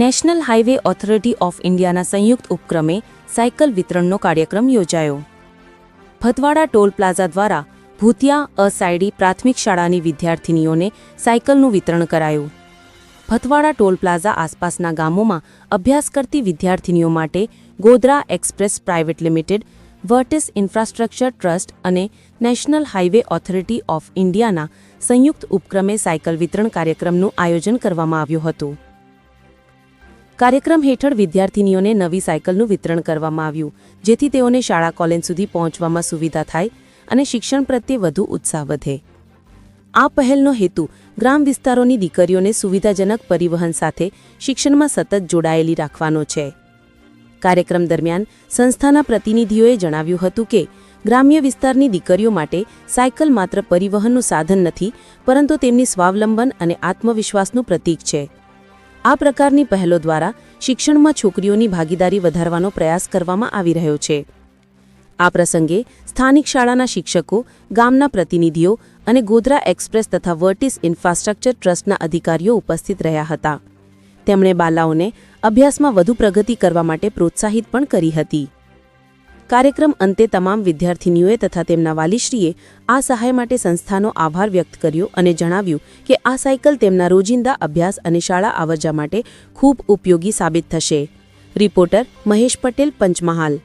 National highway authority of ઇન્ડિયાના સંયુક્ત ઉપક્રમે સાયકલ વિતરણનો કાર્યક્રમ યોજાયો. ભતવાડા ટોલ પ્લાઝા દ્વારા ભૂતિયા અસાયડી પ્રાથમિક શાળાની વિદ્યાર્થિનીઓને સાયકલનું વિતરણ કરાયું. ભતવાડા ટોલ પ્લાઝા આસપાસના ગામોમાં અભ્યાસ કરતી વિદ્યાર્થિનીઓ માટે Godhra express private limited, Vertis infrastructure trust અને નેશનલ હાઇવે ઓથોરિટી ઓફ ઇન્ડિયાના સંયુક્ત ઉપક્રમે સાયકલ વિતરણ કાર્યક્રમનું આયોજન કરવામાં આવ્યું હતું. કાર્યક્રમ હેઠળ વિદ્યાર્થીનીઓને નવી સાયકલનું વિતરણ કરવામાં આવ્યું, જેથી તેઓને શાળા કોલેજ સુધી પહોંચવામાં સુવિધા થાય અને શિક્ષણ પ્રત્યે વધુ ઉત્સાહ વધે. આ પહેલનો હેતુ ગ્રામ વિસ્તારોની દીકરીઓને સુવિધાજનક પરિવહન સાથે શિક્ષણમાં સતત જોડાયેલી રાખવાનો છે. કાર્યક્રમ દરમિયાન સંસ્થાના પ્રતિનિધિઓએ જણાવ્યું હતું કે, ગ્રામ્ય વિસ્તારની દીકરીઓ માટે સાયકલ માત્ર પરિવહનનું સાધન નથી, પરંતુ તેમની સ્વાવલંબન અને આત્મવિશ્વાસનું પ્રતીક છે. આ પ્રકારની પહેલો દ્વારા શિક્ષણમાં છોકરીઓની ભાગીદારી વધારવાનો પ્રયાસ કરવામાં આવી રહ્યો છે. આ પ્રસંગે સ્થાનિક શાળાના શિક્ષકો, ગામના પ્રતિનિધિઓ અને ગોધરા એક્સપ્રેસ તથા વર્ટિસ ઇન્ફ્રાસ્ટ્રક્ચર ટ્રસ્ટના અધિકારીઓ ઉપસ્થિત રહ્યા હતા. તેમણે બાલાઓને અભ્યાસમાં વધુ પ્રગતિ કરવા માટે પ્રોત્સાહિત પણ કરી હતી. કાર્યક્રમ અંતે તમામ વિદ્યાર્થિનીઓએ તથા તેમના વાલીશ્રીએ આ સહાય માટે સંસ્થાનો આભાર વ્યક્ત કર્યો અને જણાવ્યું કે આ સાયકલ તેમના રોજિંદા અભ્યાસ અને શાળા આવરજા માટે ખૂબ ઉપયોગી સાબિત થશે. રિપોર્ટર મહેશ પટેલ, પંચમહાલ.